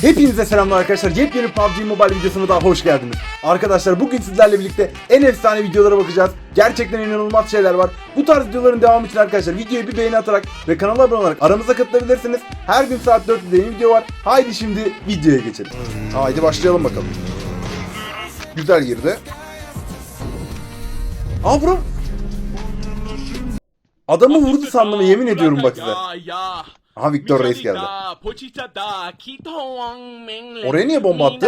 Hepinize selamlar arkadaşlar. Yepyeni PUBG Mobile videosuna daha hoş geldiniz. Arkadaşlar bugün sizlerle birlikte en efsane videolara bakacağız. Gerçekten inanılmaz şeyler var. Bu tarz videoların devamı için arkadaşlar videoyu bir beğeni atarak ve kanala abone olarak aramıza katılabilirsiniz. Her gün saat 4'te yeni video var. Haydi şimdi videoya geçelim. Haydi başlayalım bakalım. Güzel girdi. Aa bro. Adamı vurdu sandım yemin ediyorum bak size. Ya ya. Aha Victor Reis geldi. Oraya niye bomba attı?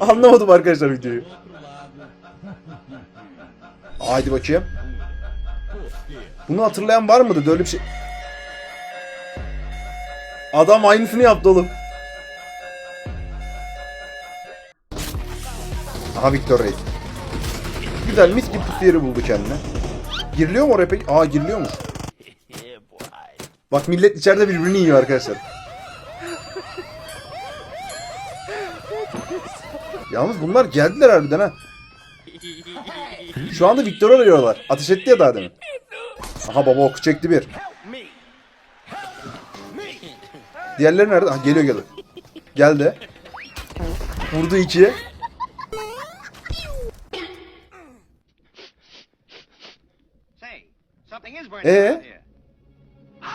Anlamadım arkadaşlar videoyu. Haydi bakayım. Bunu hatırlayan var mıdır? Böyle bir şey. Adam aynısını yaptı oğlum. Aha Victor Reis. Güzel mis gibi pusu yeri buldu kendine. Giriliyor mu oraya peki? Aa giriliyor mu? Bak millet içeride birbirini yiyor arkadaşlar. Yalnız bunlar geldiler harbiden ha. Şu anda Victor'u arıyorlar. Ateş etti ya daha demin. Aha baba oku çekti bir. Diğerleri nerede? Ha geliyor geliyor. Geldi. Vurdu ikiye. Ee?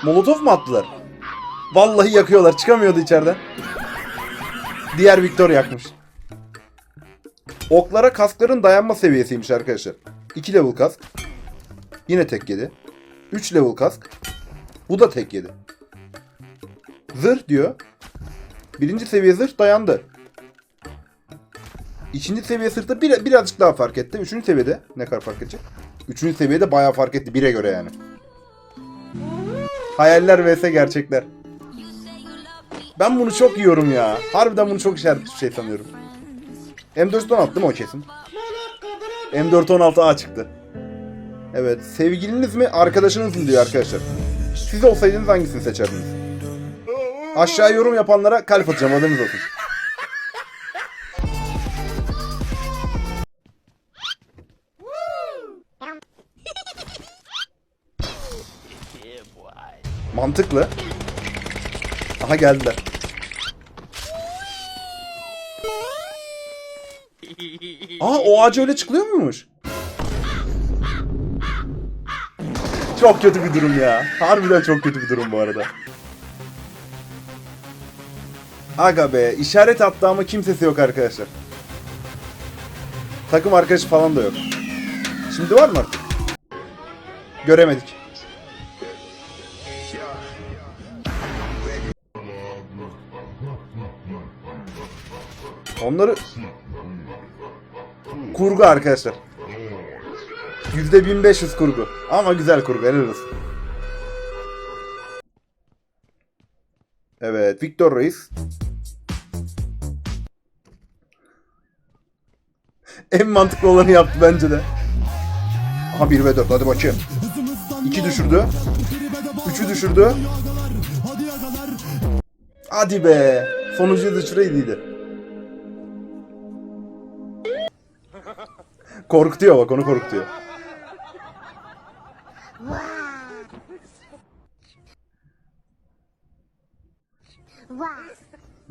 Molotof mu attılar? Vallahi yakıyorlar. Çıkamıyordu içeriden. Diğer Victor yakmış. Oklara kaskların dayanma seviyesiymiş arkadaşlar. 2 level kask. Yine tek yedi. 3 level kask. Bu da tek yedi. Zırh diyor. Birinci seviye zırh dayandı. İkinci seviye zırhta bir, birazcık daha fark etti. Üçüncü seviyede ne kadar fark edecek? Üçüncü seviyede bayağı fark etti. Bire göre yani. Hayaller vs gerçekler. Ben bunu çok yiyorum ya. Harbiden bunu çok işaret bir şey sanıyorum. M4'ten attım o kesin. M416A çıktı. Evet. Sevgiliniz mi arkadaşınız mı diyor arkadaşlar. Siz olsaydınız hangisini seçerdiniz? Aşağı yorum yapanlara kalp atacağım haberiniz olsun. Mantıklı. Aha geldiler. Aa o ağaca öyle çıkılıyor muymuş? Çok kötü bir durum ya. Harbiden çok kötü bir durum bu arada. Aga be işaret attı ama kimsesi yok arkadaşlar. Takım arkadaşı falan da yok. Şimdi var mı artık? Göremedik. Onları kurgu arkadaşlar. Yüzde 1500 kurgu. Ama güzel kurgu helal olsun. Evet Victor Reis. En mantıklı olanı yaptı bence de. Aha 1 ve 4 hadi bakayım. 2 düşürdü. 3'ü düşürdü. Hadi be. Sonuncuyu düşüreydiydi. Korkutuyor bak onu korkutuyor.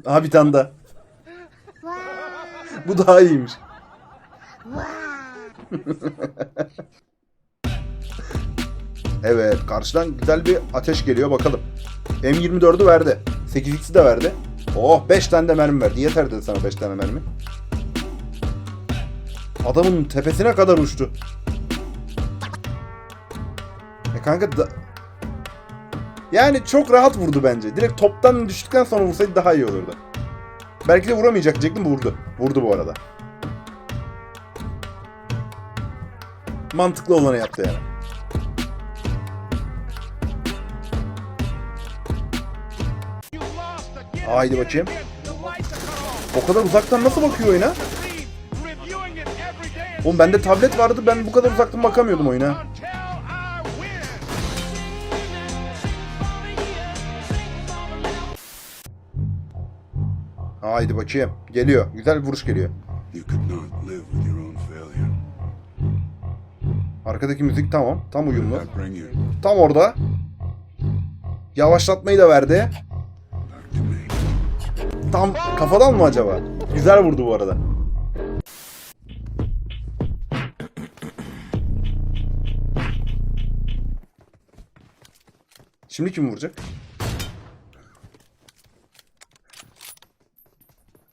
Aha bir tane daha. Bu daha iyiymiş. evet karşıdan güzel bir ateş geliyor bakalım. M24'ü verdi. 8x'i de verdi. Oh 5 tane de mermi verdi. Yeter dedi sana 5 tane mermi. Adamın tepesine kadar uçtu. E kanka da... Yani çok rahat vurdu bence. Direkt toptan düştükten sonra vursaydı daha iyi olurdu. Belki de vuramayacak diyecektim vurdu. Vurdu bu arada. Mantıklı olanı yaptı yani. Haydi bakayım. O kadar uzaktan nasıl bakıyor oyuna? Oğlum bende tablet vardı ben bu kadar uzaktan bakamıyordum oyuna. Haydi bakayım. Geliyor. Güzel bir vuruş geliyor. Arkadaki müzik tamam. Tam uyumlu. Tam orada. Yavaşlatmayı da verdi. Tam kafadan mı acaba? Güzel vurdu bu arada. Şimdi kim vuracak?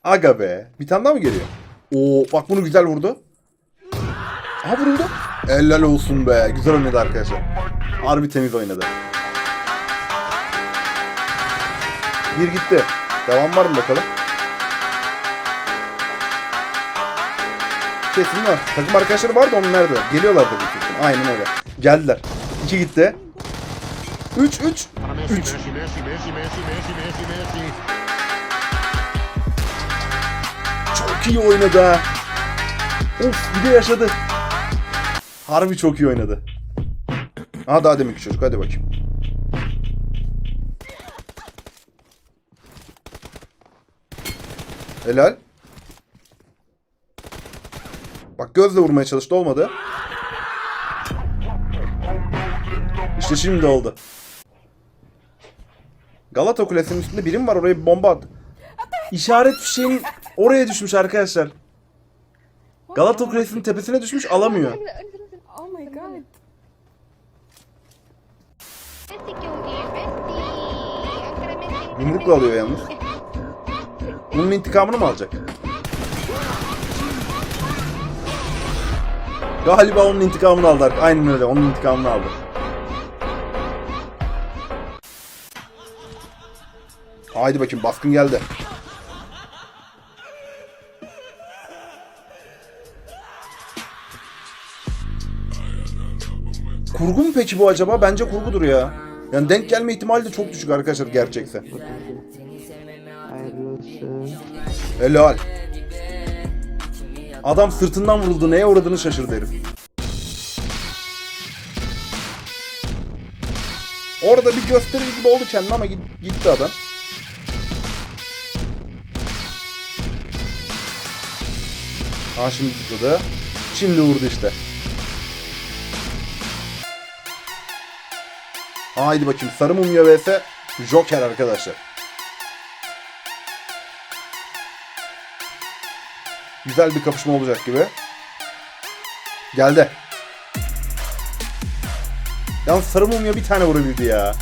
Aga be. Bir tane daha mı geliyor? Oo bak bunu güzel vurdu. Aha vuruldu. Helal olsun be. Güzel oynadı arkadaşlar. Harbi temiz oynadı. Bir gitti. Devam var mı bakalım? Kesin var. Takım arkadaşları vardı onun nerede? Geliyorlardı ihtimal. Aynen öyle. Geldiler. İki gitti. Üç, üç. Üç. Çok iyi oynadı. Of bir de yaşadı. Harbi çok iyi oynadı. Aha daha deminki çocuk hadi bakayım. Helal. Bak gözle vurmaya çalıştı olmadı. İşte şimdi oldu. Galata Kulesi'nin üstünde birim var oraya bir bomba at. İşaret fişeğin oraya düşmüş arkadaşlar. Galata Kulesi'nin tepesine düşmüş alamıyor. Oh my god. Yumrukla alıyor yalnız. Bunun intikamını mı alacak? Galiba onun intikamını aldı. Aynen öyle. Onun intikamını aldı. Haydi bakayım baskın geldi. Kurgu mu peki bu acaba? Bence kurgudur ya. Yani denk gelme ihtimali de çok düşük arkadaşlar gerçekse. Helal. Adam sırtından vuruldu. Neye uğradığını şaşırdı herif. Orada bir gösteri gibi oldu kendine ama git- gitti adam. Şimdi zıpladı. Şimdi vurdu işte. Haydi bakayım sarı mumya vs Joker arkadaşlar. Güzel bir kapışma olacak gibi. Geldi. Yalnız sarı mumya bir tane vurabildi ya.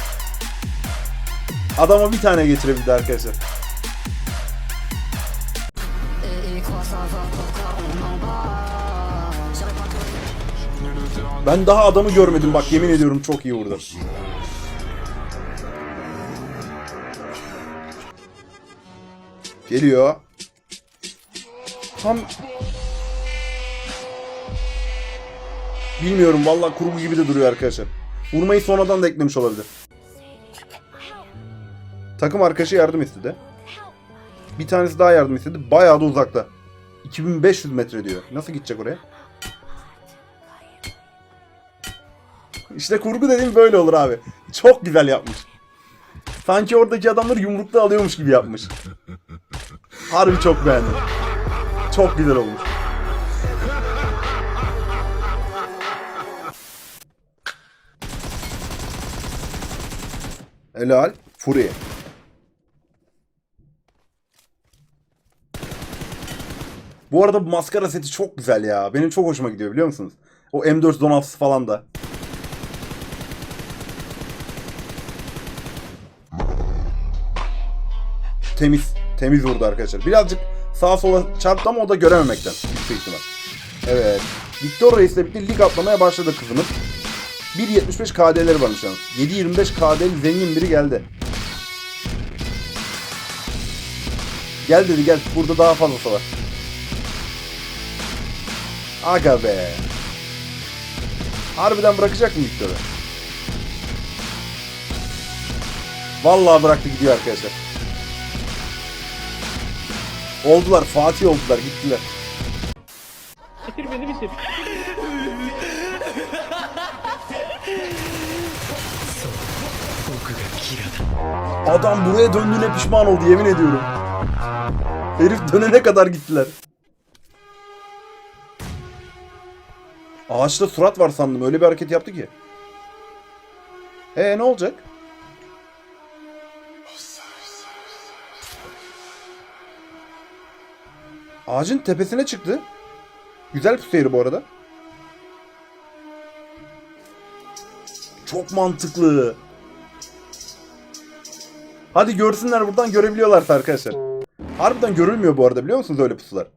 Adama bir tane geçirebildi arkadaşlar. Ben daha adamı görmedim bak yemin ediyorum çok iyi vurdu. Geliyor. Tam Bilmiyorum vallahi kurgu gibi de duruyor arkadaşlar. Vurmayı sonradan da eklemiş olabilir. Takım arkadaşı yardım istedi. Bir tanesi daha yardım istedi. Bayağı da uzakta. 2500 metre diyor. Nasıl gidecek oraya? İşte kurgu dediğim böyle olur abi. Çok güzel yapmış. Sanki oradaki adamları yumrukla alıyormuş gibi yapmış. Harbi çok beğendim. Çok güzel olmuş. Helal. Fury. Bu arada bu maskara seti çok güzel ya. Benim çok hoşuma gidiyor biliyor musunuz? O M416'sı falan da. Temiz. Temiz vurdu arkadaşlar. Birazcık sağa sola çarptı ama o da görememekten. Büyük ihtimal. Evet. Victor Reis'le birlikte lig atlamaya başladı kızımız. 1.75 KD'leri varmış yalnız. 7.25 KD'li zengin biri geldi. Gel dedi gel. Burada daha fazlası var. Aga be. Harbiden bırakacak mı Victor'u? Vallahi bıraktı gidiyor arkadaşlar. Oldular. Fatih oldular. Gittiler. Bitir beni bitir. Adam buraya döndüğüne pişman oldu yemin ediyorum. Herif dönene kadar gittiler. Ağaçta surat var sandım. Öyle bir hareket yaptı ki. E ne olacak? Ağacın tepesine çıktı. Güzel puseyri bu arada. Çok mantıklı. Hadi görsünler buradan görebiliyorlarsa arkadaşlar. Harbiden görülmüyor bu arada biliyor musunuz öyle pusular?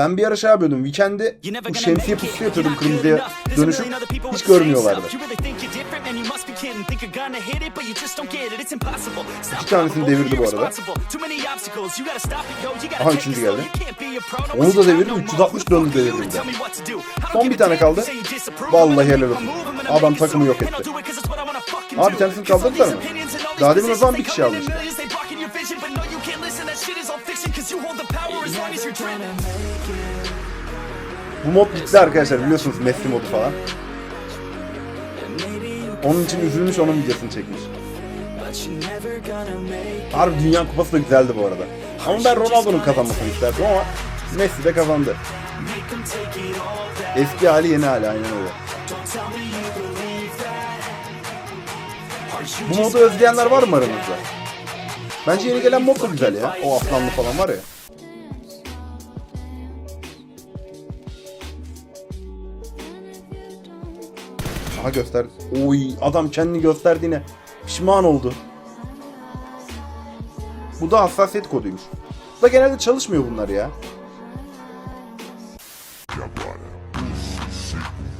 Ben bir ara şey yapıyordum. Weekend'e bu şemsiye pusu yapıyordum kırmızıya dönüşüp hiç görmüyorlardı. İki tanesini devirdi bu arada. Aha üçüncü geldi. Onu da devirdim 360 döndü devirdim de. Son bir tane kaldı. Vallahi helal olsun. Adam takımı yok etti. Abi tanesini kaldırdılar mı? Daha demin o zaman bir kişi almıştı. Bu mod gitti arkadaşlar biliyorsunuz Messi modu falan. Onun için üzülmüş onun videosunu çekmiş. Harbi Dünya Kupası da güzeldi bu arada. Ama ben Ronaldo'nun kazanmasını isterdim ama Messi de kazandı. Eski hali yeni hali aynen öyle. Bu modu özleyenler var mı aranızda? Bence yeni gelen mod da güzel ya. O aslanlı falan var ya. Aha göster. Oy adam kendini gösterdiğine pişman oldu. Bu da hassasiyet koduymuş. Da genelde çalışmıyor bunlar ya.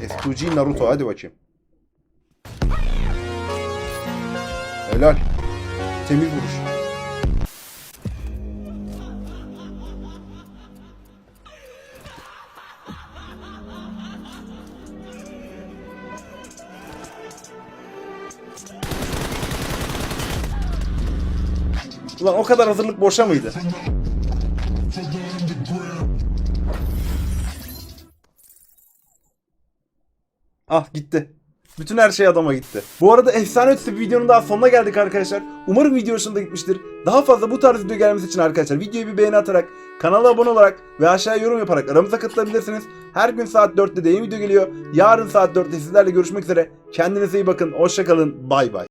S2G Naruto hadi bakayım. Helal. Temiz vuruş. Ulan o kadar hazırlık boşa mıydı? Ah gitti. Bütün her şey adama gitti. Bu arada efsane ötesi videonun daha sonuna geldik arkadaşlar. Umarım video hoşunuza gitmiştir. Daha fazla bu tarz video gelmesi için arkadaşlar videoyu bir beğeni atarak, kanala abone olarak ve aşağıya yorum yaparak aramıza katılabilirsiniz. Her gün saat 4'te de yeni video geliyor. Yarın saat 4'te sizlerle görüşmek üzere. Kendinize iyi bakın. Hoşçakalın. Bay bay.